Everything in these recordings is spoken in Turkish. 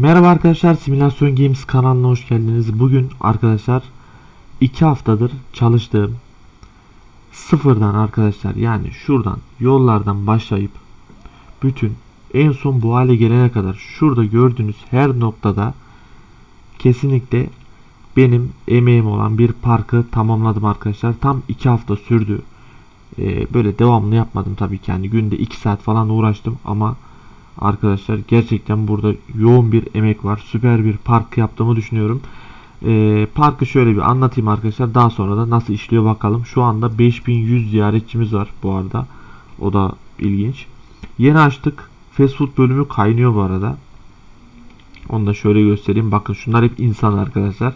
Merhaba arkadaşlar Simülasyon Games kanalına hoş geldiniz. Bugün arkadaşlar 2 haftadır çalıştığım sıfırdan arkadaşlar yani şuradan yollardan başlayıp bütün en son bu hale gelene kadar şurada gördüğünüz her noktada kesinlikle benim emeğim olan bir parkı tamamladım arkadaşlar. Tam 2 hafta sürdü. Ee, böyle devamlı yapmadım tabii ki yani günde 2 saat falan uğraştım ama arkadaşlar gerçekten burada yoğun bir emek var. Süper bir park yaptığımı düşünüyorum. Ee, parkı şöyle bir anlatayım arkadaşlar. Daha sonra da nasıl işliyor bakalım. Şu anda 5100 ziyaretçimiz var bu arada. O da ilginç. Yeni açtık. Fast food bölümü kaynıyor bu arada. Onu da şöyle göstereyim. Bakın şunlar hep insan arkadaşlar.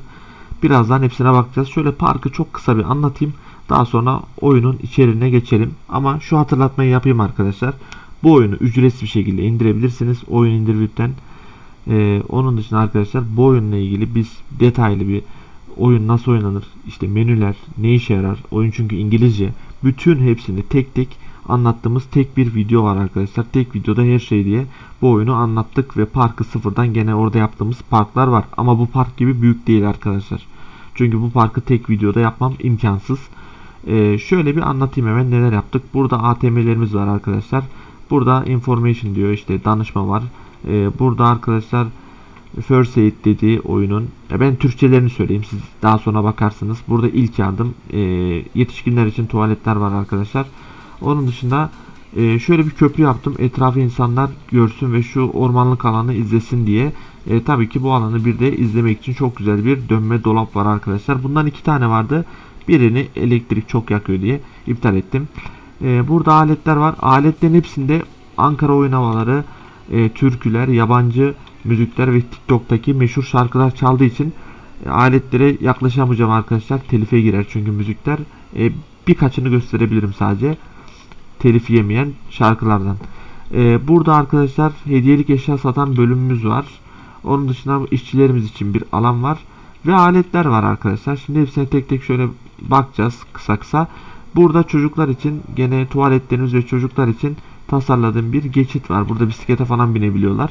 Birazdan hepsine bakacağız. Şöyle parkı çok kısa bir anlatayım. Daha sonra oyunun içeriğine geçelim. Ama şu hatırlatmayı yapayım arkadaşlar. Bu oyunu ücretsiz bir şekilde indirebilirsiniz. Oyun indiripten. Ee, onun dışında arkadaşlar bu oyunla ilgili biz detaylı bir oyun nasıl oynanır, işte menüler, ne işe yarar, oyun çünkü İngilizce. Bütün hepsini tek tek anlattığımız tek bir video var arkadaşlar. Tek videoda her şey diye bu oyunu anlattık ve parkı sıfırdan gene orada yaptığımız parklar var. Ama bu park gibi büyük değil arkadaşlar. Çünkü bu parkı tek videoda yapmam imkansız. Ee, şöyle bir anlatayım hemen neler yaptık. Burada ATM'lerimiz var arkadaşlar. Burada information diyor işte danışma var. Ee, burada arkadaşlar First Aid dediği oyunun e ben Türkçelerini söyleyeyim siz daha sonra bakarsınız. Burada ilk yardım e, yetişkinler için tuvaletler var arkadaşlar. Onun dışında e, şöyle bir köprü yaptım. Etrafı insanlar görsün ve şu ormanlık alanı izlesin diye. E, tabii ki bu alanı bir de izlemek için çok güzel bir dönme dolap var arkadaşlar. Bundan iki tane vardı. Birini elektrik çok yakıyor diye iptal ettim. E, burada aletler var. Aletlerin hepsinde Ankara oyun havaları, e, türküler, yabancı müzikler ve TikTok'taki meşhur şarkılar çaldığı için e, aletlere yaklaşamayacağım arkadaşlar. Telife girer çünkü müzikler. E, birkaçını gösterebilirim sadece. Telif yemeyen şarkılardan. E, burada arkadaşlar hediyelik eşya satan bölümümüz var. Onun dışında işçilerimiz için bir alan var. Ve aletler var arkadaşlar. Şimdi hepsine tek tek şöyle bakacağız kısa kısa. Burada çocuklar için gene tuvaletlerimiz ve çocuklar için tasarladığım bir geçit var. Burada bisiklete falan binebiliyorlar.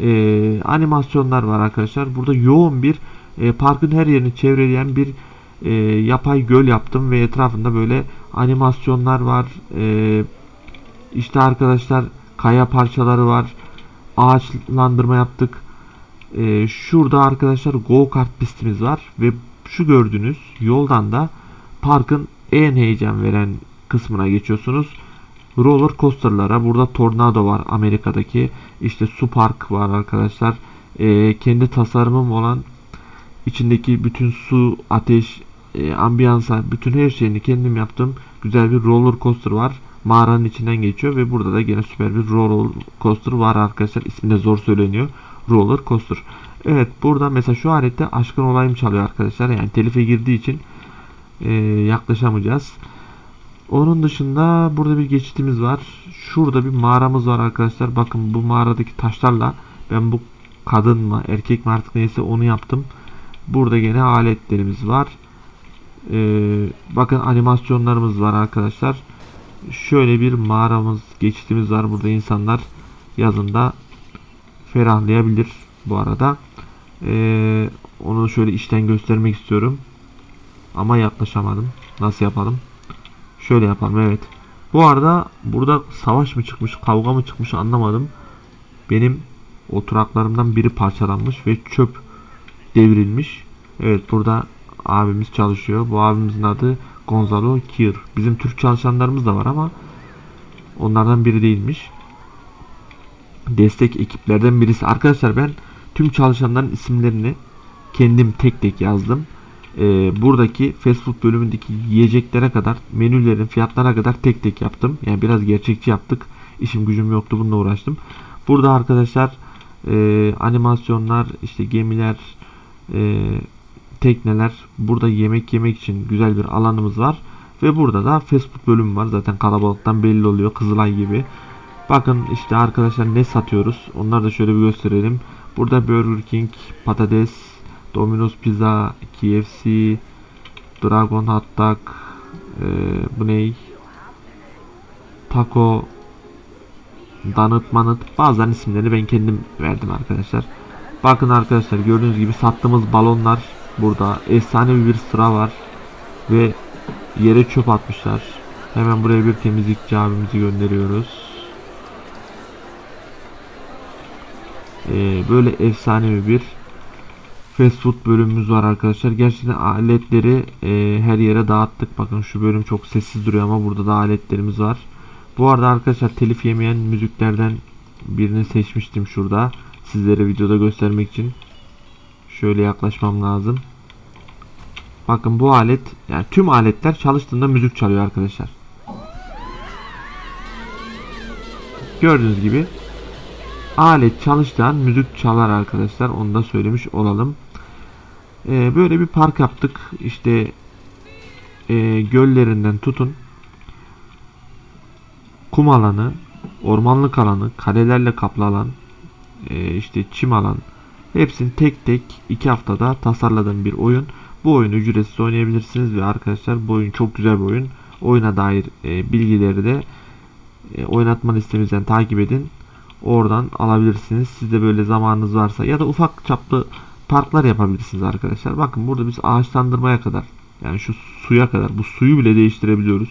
Ee, animasyonlar var arkadaşlar. Burada yoğun bir e, parkın her yerini çevreleyen bir e, yapay göl yaptım ve etrafında böyle animasyonlar var. E, işte arkadaşlar kaya parçaları var. Ağaçlandırma yaptık. E, şurada arkadaşlar go kart pistimiz var ve şu gördüğünüz yoldan da parkın en heyecan veren kısmına geçiyorsunuz. Roller coaster'lara burada Tornado var Amerika'daki. işte su park var arkadaşlar. Ee, kendi tasarımım olan içindeki bütün su, ateş, e, ambiyansa bütün her şeyini kendim yaptım. Güzel bir roller coaster var. Mağaranın içinden geçiyor ve burada da gene süper bir roller coaster var arkadaşlar. İsmi de zor söyleniyor. Roller coaster. Evet burada mesela şu alette aşkın olayım çalıyor arkadaşlar. Yani telife girdiği için e, yaklaşamayacağız. Onun dışında burada bir geçitimiz var. Şurada bir mağaramız var arkadaşlar. Bakın bu mağaradaki taşlarla ben bu kadın mı erkek mi artık neyse onu yaptım. Burada gene aletlerimiz var. Ee, bakın animasyonlarımız var arkadaşlar. Şöyle bir mağaramız geçitimiz var. Burada insanlar yazında ferahlayabilir bu arada. Ee, onu şöyle işten göstermek istiyorum. Ama yaklaşamadım. Nasıl yapalım? Şöyle yapalım evet. Bu arada burada savaş mı çıkmış, kavga mı çıkmış anlamadım. Benim oturaklarımdan biri parçalanmış ve çöp devrilmiş. Evet burada abimiz çalışıyor. Bu abimizin adı Gonzalo Kier. Bizim Türk çalışanlarımız da var ama onlardan biri değilmiş. Destek ekiplerden birisi. Arkadaşlar ben tüm çalışanların isimlerini kendim tek tek yazdım e, buradaki fast food bölümündeki yiyeceklere kadar menülerin fiyatlarına kadar tek tek yaptım. Yani biraz gerçekçi yaptık. İşim gücüm yoktu bununla uğraştım. Burada arkadaşlar e, animasyonlar işte gemiler e, tekneler burada yemek yemek için güzel bir alanımız var. Ve burada da fast food bölümü var. Zaten kalabalıktan belli oluyor. Kızılay gibi. Bakın işte arkadaşlar ne satıyoruz. Onları da şöyle bir gösterelim. Burada Burger King, patates, Domino's Pizza, KFC, Dragon Hot Dog, e, bu ney? Taco, Donut Manut. Bazen isimleri ben kendim verdim arkadaşlar. Bakın arkadaşlar gördüğünüz gibi sattığımız balonlar burada. Efsane bir sıra var. Ve yere çöp atmışlar. Hemen buraya bir temizlikçi abimizi gönderiyoruz. Ee, böyle efsane bir fast food bölümümüz var arkadaşlar. Gerçekten aletleri e, her yere dağıttık. Bakın şu bölüm çok sessiz duruyor ama burada da aletlerimiz var. Bu arada arkadaşlar telif yemeyen müziklerden birini seçmiştim şurada. Sizlere videoda göstermek için. Şöyle yaklaşmam lazım. Bakın bu alet yani tüm aletler çalıştığında müzik çalıyor arkadaşlar. Gördüğünüz gibi alet çalıştığı müzik çalar arkadaşlar. Onu da söylemiş olalım. Ee, böyle bir park yaptık. İşte e, göllerinden tutun kum alanı, ormanlık alanı, kalelerle kaplı alan, e, işte çim alan hepsini tek tek iki haftada tasarladığım bir oyun. Bu oyunu ücretsiz oynayabilirsiniz ve arkadaşlar bu oyun çok güzel bir oyun. Oyuna dair e, bilgileri de e, oynatma listemizden takip edin. Oradan alabilirsiniz. Sizde böyle zamanınız varsa ya da ufak çaplı parklar yapabilirsiniz arkadaşlar. Bakın burada biz ağaçlandırmaya kadar yani şu suya kadar bu suyu bile değiştirebiliyoruz.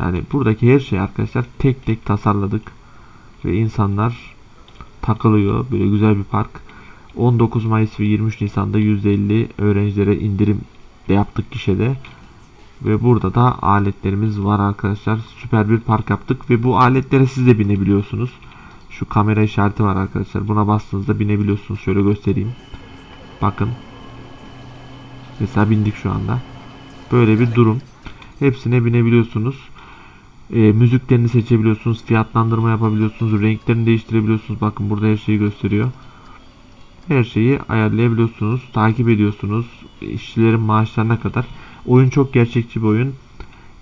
Yani buradaki her şey arkadaşlar tek tek tasarladık. Ve insanlar takılıyor. Böyle güzel bir park. 19 Mayıs ve 23 Nisan'da %50 öğrencilere indirim de yaptık gişede. Ve burada da aletlerimiz var arkadaşlar. Süper bir park yaptık ve bu aletlere siz de binebiliyorsunuz. Şu kamera işareti var arkadaşlar. Buna bastığınızda binebiliyorsunuz. Şöyle göstereyim. Bakın. Mesela bindik şu anda. Böyle bir durum. Hepsine binebiliyorsunuz. E, müziklerini seçebiliyorsunuz. Fiyatlandırma yapabiliyorsunuz. Renklerini değiştirebiliyorsunuz. Bakın burada her şeyi gösteriyor. Her şeyi ayarlayabiliyorsunuz. Takip ediyorsunuz. İşçilerin maaşlarına kadar. Oyun çok gerçekçi bir oyun.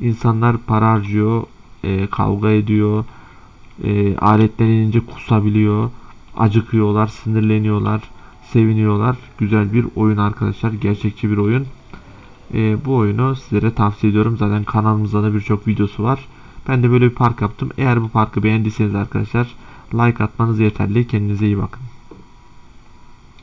İnsanlar para harcıyor. e, kavga ediyor. E, aletler inince kusabiliyor. Acıkıyorlar. Sinirleniyorlar. Seviniyorlar. Güzel bir oyun arkadaşlar. Gerçekçi bir oyun. E, bu oyunu sizlere tavsiye ediyorum. Zaten kanalımızda da birçok videosu var. Ben de böyle bir park yaptım. Eğer bu parkı beğendiyseniz arkadaşlar like atmanız yeterli. Kendinize iyi bakın.